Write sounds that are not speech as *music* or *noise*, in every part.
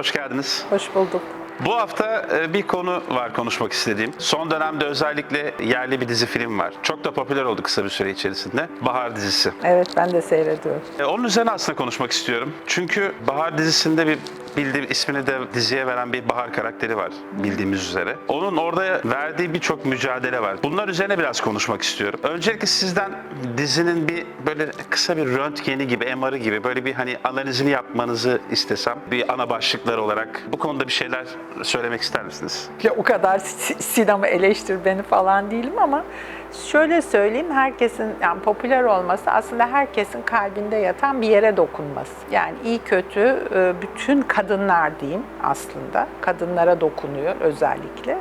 hoş geldiniz. Hoş bulduk. Bu hafta e, bir konu var konuşmak istediğim. Son dönemde özellikle yerli bir dizi film var. Çok da popüler oldu kısa bir süre içerisinde. Bahar dizisi. Evet ben de seyrediyorum. E, Onun üzerine aslında konuşmak istiyorum. Çünkü Bahar dizisinde bir bildiğim ismini de diziye veren bir Bahar karakteri var bildiğimiz üzere. Onun orada verdiği birçok mücadele var. Bunlar üzerine biraz konuşmak istiyorum. Öncelikle sizden dizinin bir böyle kısa bir röntgeni gibi, MR'ı gibi böyle bir hani analizini yapmanızı istesem bir ana başlıklar olarak bu konuda bir şeyler söylemek ister misiniz? Ya o kadar si- sinema eleştir beni falan değilim ama şöyle söyleyeyim herkesin yani popüler olması aslında herkesin kalbinde yatan bir yere dokunması. Yani iyi kötü e, bütün kadınlar diyeyim aslında kadınlara dokunuyor özellikle.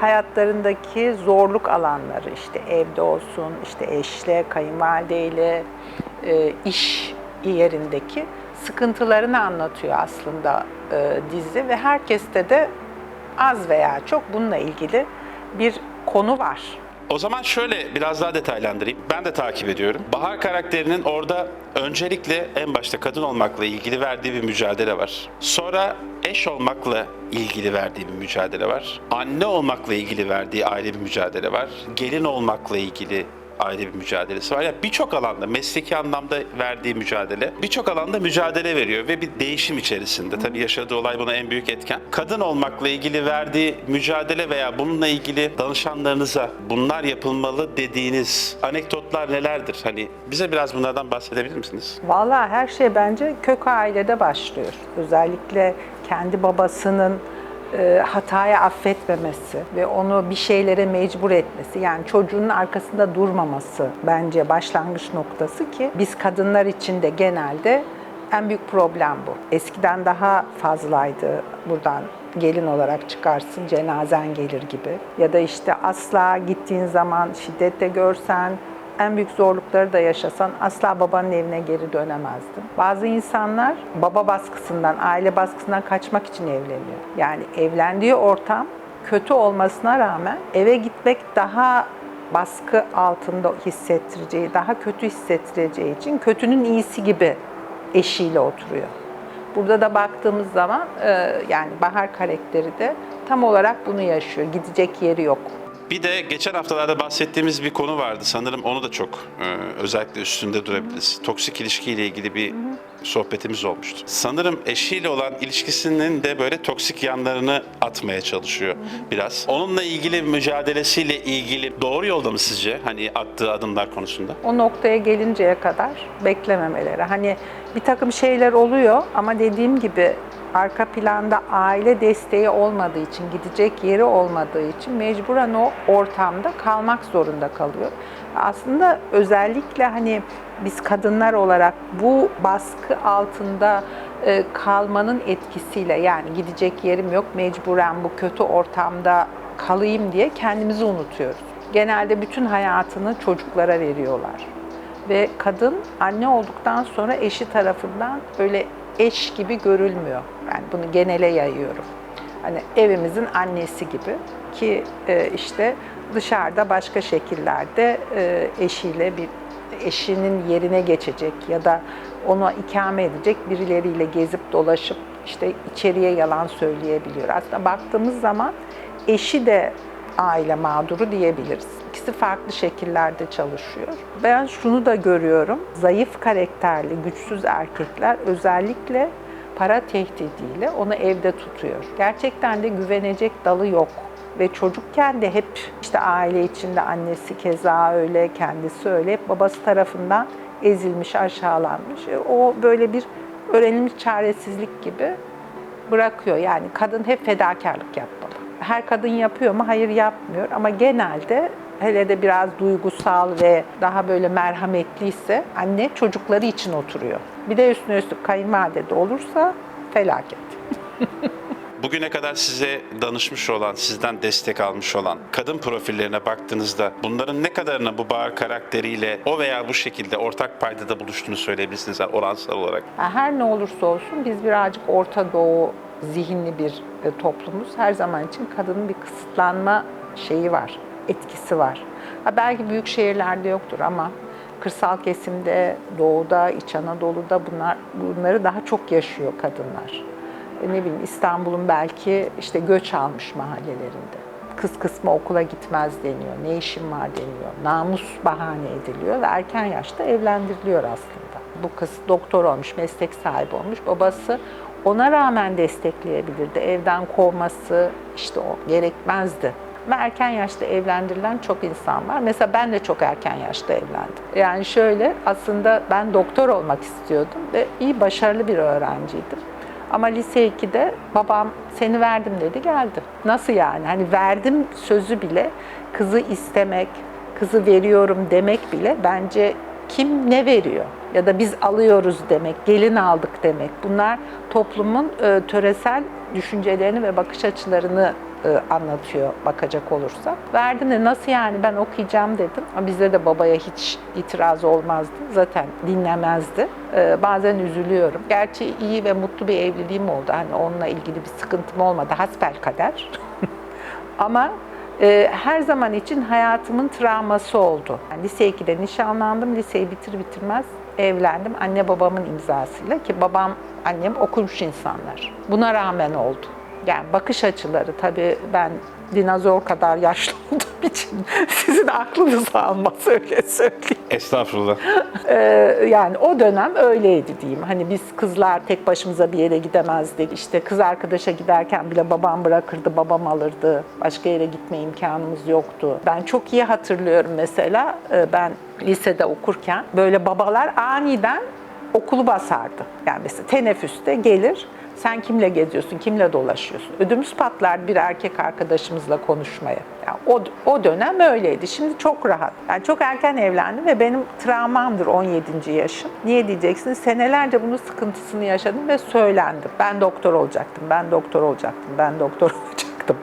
Hayatlarındaki zorluk alanları işte evde olsun, işte eşle, kayınvalideyle, e, iş yerindeki sıkıntılarını anlatıyor aslında e, dizi ve herkeste de az veya çok bununla ilgili bir konu var. O zaman şöyle biraz daha detaylandırayım. Ben de takip ediyorum. Bahar karakterinin orada öncelikle en başta kadın olmakla ilgili verdiği bir mücadele var. Sonra eş olmakla ilgili verdiği bir mücadele var. Anne olmakla ilgili verdiği ayrı bir mücadele var. Gelin olmakla ilgili ayrı bir mücadelesi var. Ya birçok alanda mesleki anlamda verdiği mücadele, birçok alanda mücadele veriyor ve bir değişim içerisinde. Tabii yaşadığı olay buna en büyük etken. Kadın olmakla ilgili verdiği mücadele veya bununla ilgili danışanlarınıza bunlar yapılmalı dediğiniz anekdotlar nelerdir? Hani bize biraz bunlardan bahsedebilir misiniz? Vallahi her şey bence kök ailede başlıyor. Özellikle kendi babasının e, hataya affetmemesi ve onu bir şeylere mecbur etmesi yani çocuğun arkasında durmaması bence başlangıç noktası ki biz kadınlar için de genelde en büyük problem bu. Eskiden daha fazlaydı buradan gelin olarak çıkarsın cenazen gelir gibi ya da işte asla gittiğin zaman şiddette görsen en büyük zorlukları da yaşasan asla babanın evine geri dönemezdin. Bazı insanlar baba baskısından, aile baskısından kaçmak için evleniyor. Yani evlendiği ortam kötü olmasına rağmen eve gitmek daha baskı altında hissettireceği, daha kötü hissettireceği için kötünün iyisi gibi eşiyle oturuyor. Burada da baktığımız zaman e, yani Bahar karakteri de tam olarak bunu yaşıyor. Gidecek yeri yok. Bir de geçen haftalarda bahsettiğimiz bir konu vardı. Sanırım onu da çok e, özellikle üstünde durabiliriz. Toksik ilişkiyle ilgili bir sohbetimiz olmuştu. Sanırım eşiyle olan ilişkisinin de böyle toksik yanlarını atmaya çalışıyor biraz. Onunla ilgili mücadelesiyle ilgili doğru yolda mı sizce? Hani attığı adımlar konusunda? o noktaya gelinceye kadar beklememeleri. Hani bir takım şeyler oluyor ama dediğim gibi arka planda aile desteği olmadığı için, gidecek yeri olmadığı için mecburen o ortamda kalmak zorunda kalıyor. Aslında özellikle hani biz kadınlar olarak bu baskı altında e, kalmanın etkisiyle yani gidecek yerim yok mecburen bu kötü ortamda kalayım diye kendimizi unutuyoruz. Genelde bütün hayatını çocuklara veriyorlar ve kadın anne olduktan sonra eşi tarafından öyle eş gibi görülmüyor. Yani bunu genele yayıyorum. Hani evimizin annesi gibi ki e, işte dışarıda başka şekillerde e, eşiyle bir eşinin yerine geçecek ya da onu ikame edecek birileriyle gezip dolaşıp işte içeriye yalan söyleyebiliyor. Aslında baktığımız zaman eşi de aile mağduru diyebiliriz. İkisi farklı şekillerde çalışıyor. Ben şunu da görüyorum. Zayıf karakterli, güçsüz erkekler özellikle para tehdidiyle onu evde tutuyor. Gerçekten de güvenecek dalı yok. Ve çocukken de hep işte aile içinde annesi keza öyle, kendisi öyle, hep babası tarafından ezilmiş, aşağılanmış. E, O böyle bir öğrenilmiş çaresizlik gibi bırakıyor. Yani kadın hep fedakarlık yapmalı. Her kadın yapıyor mu? Hayır yapmıyor ama genelde hele de biraz duygusal ve daha böyle merhametliyse anne çocukları için oturuyor. Bir de üstüne üstlük kayınvalide de olursa felaket. *laughs* Bugüne kadar size danışmış olan, sizden destek almış olan kadın profillerine baktığınızda bunların ne kadarına bu Bahar karakteriyle o veya bu şekilde ortak paydada buluştuğunu söyleyebilirsiniz yani oransal olarak? Her ne olursa olsun biz birazcık Orta Doğu zihinli bir e, toplumuz. Her zaman için kadının bir kısıtlanma şeyi var, etkisi var. Ha, belki büyük şehirlerde yoktur ama kırsal kesimde, doğuda, İç Anadolu'da bunlar bunları daha çok yaşıyor kadınlar. ne bileyim İstanbul'un belki işte göç almış mahallelerinde. Kız kısmı okula gitmez deniyor, ne işin var deniyor, namus bahane ediliyor ve erken yaşta evlendiriliyor aslında. Bu kız doktor olmuş, meslek sahibi olmuş, babası ona rağmen destekleyebilirdi. Evden kovması işte o gerekmezdi. Ama erken yaşta evlendirilen çok insan var. Mesela ben de çok erken yaşta evlendim. Yani şöyle aslında ben doktor olmak istiyordum ve iyi başarılı bir öğrenciydim. Ama lise 2'de babam seni verdim dedi geldi. Nasıl yani? Hani verdim sözü bile kızı istemek, kızı veriyorum demek bile bence kim ne veriyor ya da biz alıyoruz demek, gelin aldık demek. Bunlar toplumun e, töresel düşüncelerini ve bakış açılarını e, anlatıyor bakacak olursa. Verdim de nasıl yani ben okuyacağım dedim. Bizde de babaya hiç itiraz olmazdı. Zaten dinlemezdi. E, bazen üzülüyorum. Gerçi iyi ve mutlu bir evliliğim oldu. Hani onunla ilgili bir sıkıntım olmadı. Hasbel kader. *laughs* Ama e, her zaman için hayatımın travması oldu. Yani lise 2'de nişanlandım. Liseyi bitir bitirmez evlendim. Anne babamın imzasıyla ki babam annem okumuş insanlar. Buna rağmen oldu. Yani bakış açıları tabii ben dinozor kadar yaşlı *laughs* olduğum için sizin aklınızı almaz öyle söyleyeyim. Estağfurullah. Ee, yani o dönem öyleydi diyeyim. Hani biz kızlar tek başımıza bir yere gidemezdik. İşte kız arkadaşa giderken bile babam bırakırdı, babam alırdı. Başka yere gitme imkanımız yoktu. Ben çok iyi hatırlıyorum mesela e, ben lisede okurken böyle babalar aniden okulu basardı. Yani mesela teneffüste gelir sen kimle geziyorsun, kimle dolaşıyorsun? Ödümüz patlar bir erkek arkadaşımızla konuşmaya. Yani o, o dönem öyleydi. Şimdi çok rahat. Yani çok erken evlendim ve benim travmamdır 17. yaşım. Niye diyeceksin? Senelerce bunun sıkıntısını yaşadım ve söylendim. Ben doktor olacaktım, ben doktor olacaktım, ben doktor *laughs* olacaktım.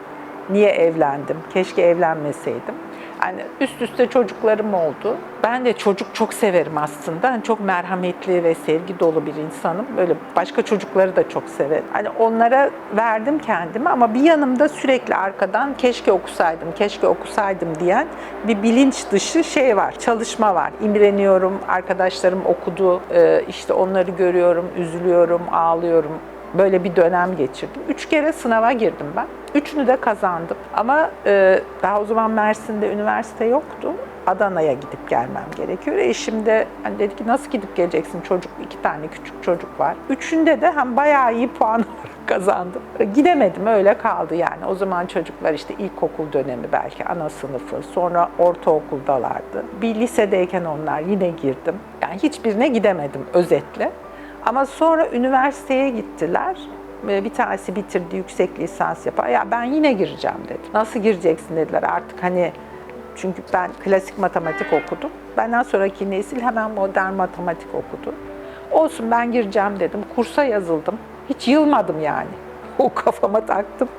Niye evlendim? Keşke evlenmeseydim. Yani üst üste çocuklarım oldu. Ben de çocuk çok severim aslında. Hani çok merhametli ve sevgi dolu bir insanım. Böyle başka çocukları da çok severim. Hani onlara verdim kendimi ama bir yanımda sürekli arkadan keşke okusaydım, keşke okusaydım diyen bir bilinç dışı şey var, çalışma var. İmreniyorum, arkadaşlarım okudu, Ee, işte onları görüyorum, üzülüyorum, ağlıyorum. Böyle bir dönem geçirdim. Üç kere sınava girdim ben. Üçünü de kazandım. Ama e, daha o zaman Mersin'de üniversite yoktu. Adana'ya gidip gelmem gerekiyor. Eşim de hani dedi ki nasıl gidip geleceksin çocuk, iki tane küçük çocuk var. Üçünde de hem bayağı iyi puan *laughs* kazandım. Gidemedim öyle kaldı yani. O zaman çocuklar işte ilkokul dönemi belki ana sınıfı, sonra ortaokuldalardı. Bir lisedeyken onlar yine girdim. Yani hiçbirine gidemedim özetle. Ama sonra üniversiteye gittiler. Ve Bir tanesi bitirdi, yüksek lisans yapar. Ya ben yine gireceğim dedi. Nasıl gireceksin dediler artık hani çünkü ben klasik matematik okudum. Benden sonraki nesil hemen modern matematik okudu. Olsun ben gireceğim dedim. Kursa yazıldım. Hiç yılmadım yani. *laughs* O kafama taktım.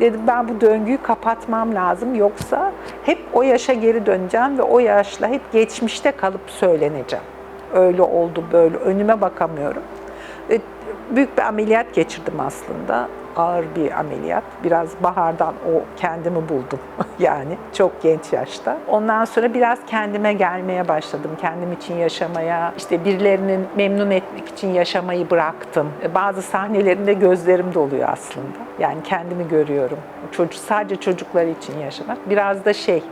Dedim ben bu döngüyü kapatmam lazım. Yoksa hep o yaşa geri döneceğim ve o yaşla hep geçmişte kalıp söyleneceğim. Öyle oldu böyle. Önüme bakamıyorum. E, Büyük bir ameliyat geçirdim aslında. Ağır bir ameliyat. Biraz bahardan o kendimi buldum *laughs* yani çok genç yaşta. Ondan sonra biraz kendime gelmeye başladım. Kendim için yaşamaya, işte birilerini memnun etmek için yaşamayı bıraktım. E, Bazı sahnelerinde gözlerim doluyor aslında. Yani kendimi görüyorum. Çocuk sadece çocuklar için yaşamak. Biraz da şey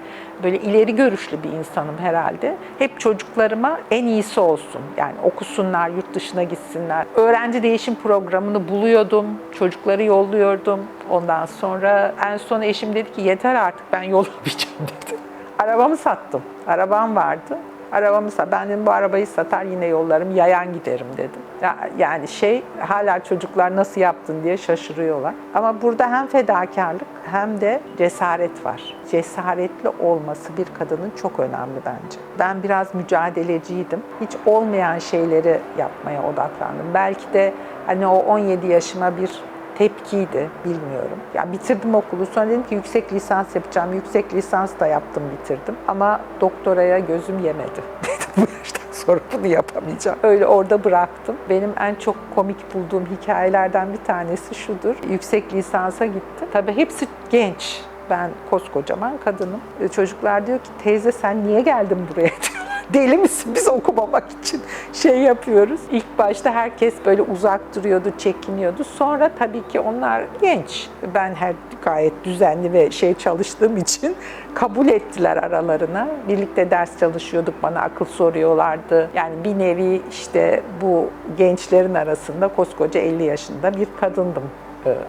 böyle ileri görüşlü bir insanım herhalde. Hep çocuklarıma en iyisi olsun. Yani okusunlar, yurt dışına gitsinler. Öğrenci değişim programını buluyordum. Çocukları yolluyordum. Ondan sonra en son eşim dedi ki yeter artık ben *laughs* yollamayacağım dedi. Arabamı sattım. Arabam vardı. Arabamı sat. Ben dedim bu arabayı satar yine yollarım, yayan giderim dedim. Ya- Yani şey hala çocuklar nasıl yaptın diye şaşırıyorlar. Ama burada hem fedakarlık hem de cesaret var. Cesaretli olması bir kadının çok önemli bence. Ben biraz mücadeleciydim. Hiç olmayan şeyleri yapmaya odaklandım. Belki de hani o 17 yaşıma bir tepkiydi, bilmiyorum. Ya bitirdim okulu, sonra dedim ki yüksek lisans yapacağım. Yüksek lisans da yaptım, bitirdim. Ama doktoraya gözüm yemedi. *laughs* Dedim bu yaştan sonra bunu yapamayacağım. Öyle orada bıraktım. Benim en çok komik bulduğum hikayelerden bir tanesi şudur. Yüksek lisansa gittim. Tabii hepsi genç. Ben koskocaman kadınım. Çocuklar diyor ki teyze sen niye geldin buraya. *laughs* Deli misin biz okumamak için şey yapıyoruz. İlk başta herkes böyle uzak duruyordu, çekiniyordu. Sonra tabii ki onlar genç. Ben her gayet düzenli ve şey çalıştığım için kabul ettiler aralarına. Birlikte ders çalışıyorduk, bana akıl soruyorlardı. Yani bir nevi işte bu gençlerin arasında koskoca 50 yaşında bir kadındım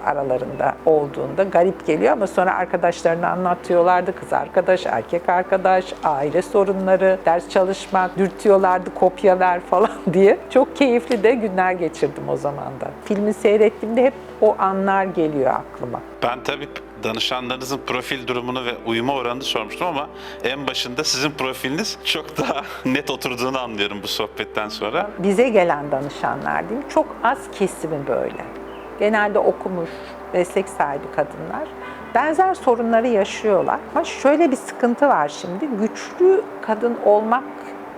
aralarında olduğunda garip geliyor ama sonra arkadaşlarına anlatıyorlardı. Kız arkadaş, erkek arkadaş, aile sorunları, ders çalışmak, dürtüyorlardı kopya ver falan *laughs* diye. Çok keyifli de günler geçirdim o zaman da. Filmi seyrettiğimde hep o anlar geliyor aklıma. Ben tabii danışanlarınızın profil durumunu ve uyuma oranını sormuştum ama en başında sizin profiliniz çok daha *laughs* net oturduğunu anlıyorum bu sohbetten sonra. Bize gelen danışanlar diyeyim çok az kesimi böyle. Genelde okumuş, meslek sahibi kadınlar. Benzer sorunları yaşıyorlar. Ama şöyle bir sıkıntı var şimdi. Güçlü kadın olmak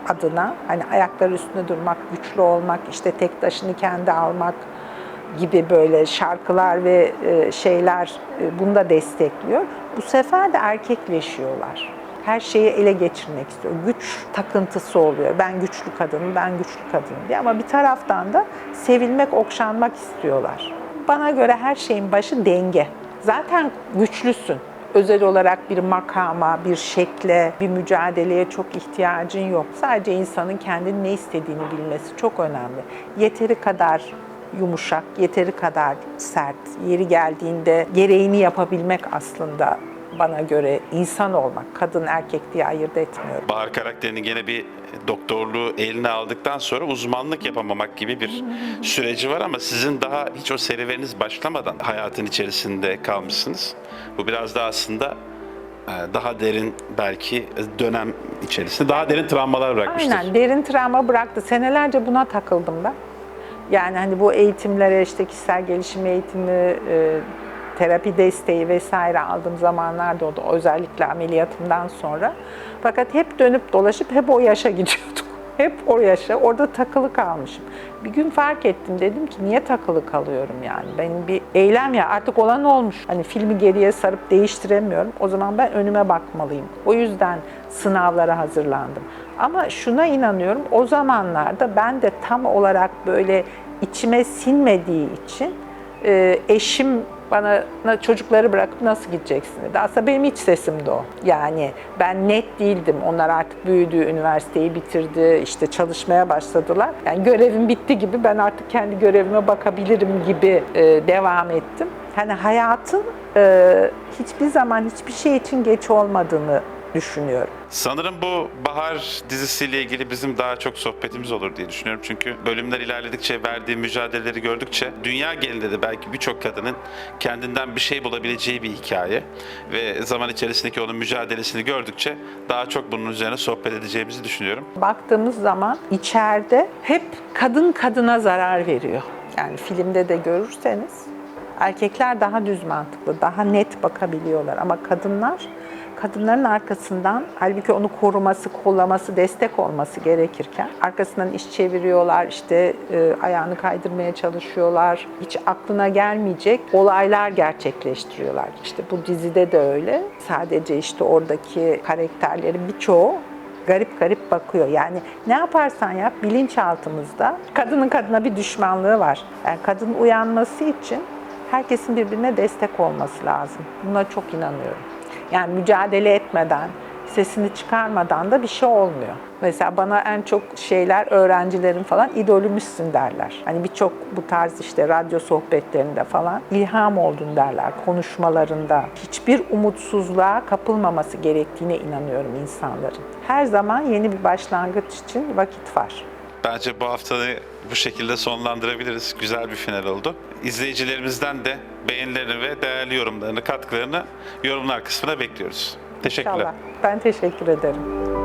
adına hani ayakları üstünde durmak, güçlü olmak, işte tek taşını kendi almak gibi böyle şarkılar ve e, şeyler e, bunu da destekliyor. Bu sefer de erkekleşiyorlar. Her şeyi ele geçirmek istiyor. Güç takıntısı oluyor. Ben güçlü kadınım, ben güçlü kadınım diye. Ama bir taraftan da sevilmek, okşanmak istiyorlar. Bana göre her şeyin başı denge. Zaten güçlüsün. Özel olarak bir makama, bir şekle, bir mücadeleye çok ihtiyacın yok. Sadece insanın kendini ne istediğini bilmesi çok önemli. Yeteri kadar yumuşak, yeteri kadar sert, yeri geldiğinde gereğini yapabilmek aslında bana göre insan olmak. Kadın erkek diye ayırt etmiyorum. Bahar karakterinin gene bir doktorluğu eline aldıktan sonra uzmanlık yapamamak gibi bir süreci var ama sizin daha hiç o serüveniniz başlamadan hayatın içerisinde kalmışsınız. Bu biraz da aslında e, daha derin belki dönem içerisinde daha derin travmalar bırakmıştır. Aynen derin travma bıraktı. Senelerce buna takıldım ben. Yani hani bu eğitimlere işte kişisel gelişim eğitimi, e, terapi desteği vesaire aldığım zamanlar da oldu. Özellikle ameliyatımdan sonra. Fakat hep dönüp dolaşıp hep o yaşa gidiyorduk. *laughs* Hep o yaşa, orada takılı kalmışım. Bir gün fark ettim, dedim ki niye takılı kalıyorum yani? Benim bir eylem ya artık olan olmuş. Hani filmi geriye sarıp değiştiremiyorum. O zaman ben önüme bakmalıyım. O yüzden sınavlara hazırlandım. Ama şuna inanıyorum, o zamanlarda ben de tam olarak böyle içime sinmediği için eşim bana "Na- çocukları bırakıp nasıl gideceksin dedi. Aslında benim iç sesimdi o. Yani ben net değildim. Onlar artık büyüdü, üniversiteyi bitirdi, işte çalışmaya başladılar. Yani görevim bitti gibi ben artık kendi görevime bakabilirim gibi e, devam ettim. Hani hayatın e, hiçbir zaman hiçbir şey için geç olmadığını düşünüyorum. Sanırım bu Bahar dizisiyle ilgili bizim daha çok sohbetimiz olur diye düşünüyorum. Çünkü bölümler ilerledikçe, verdiği mücadeleleri gördükçe dünya genelinde de belki birçok kadının kendinden bir şey bulabileceği bir hikaye ve zaman içerisindeki onun mücadelesini gördükçe daha çok bunun üzerine sohbet edeceğimizi düşünüyorum. baktığımız zaman içeride hep kadın kadına zarar veriyor. Yani filmde de görürseniz erkekler daha düz mantıklı, daha net bakabiliyorlar ama kadınlar kadınların arkasından halbuki onu koruması, kollaması, destek olması gerekirken arkasından iş çeviriyorlar, işte e, ayağını kaydırmaya çalışıyorlar. Hiç aklına gelmeyecek olaylar gerçekleştiriyorlar. İşte bu dizide de öyle. Sadece işte oradaki karakterlerin birçoğu garip garip bakıyor. Yani ne yaparsan yap bilinçaltımızda kadının kadına bir düşmanlığı var. Yani kadın uyanması için herkesin birbirine destek olması lazım. Buna çok inanıyorum. Yani mücadele etmeden, sesini çıkarmadan da bir şey olmuyor. Mesela bana en çok şeyler öğrencilerin falan idolümüzsün derler. Hani birçok bu tarz işte radyo sohbetlerinde falan ilham oldun derler konuşmalarında. Hiçbir umutsuzluğa kapılmaması gerektiğine inanıyorum insanların. Her zaman yeni bir başlangıç için vakit var. Bence bu haftayı bu şekilde sonlandırabiliriz. Güzel bir final oldu. İzleyicilerimizden de beğenilerini ve değerli yorumlarını, katkılarını yorumlar kısmına bekliyoruz. Teşekkürler. İnşallah. Ben teşekkür ederim.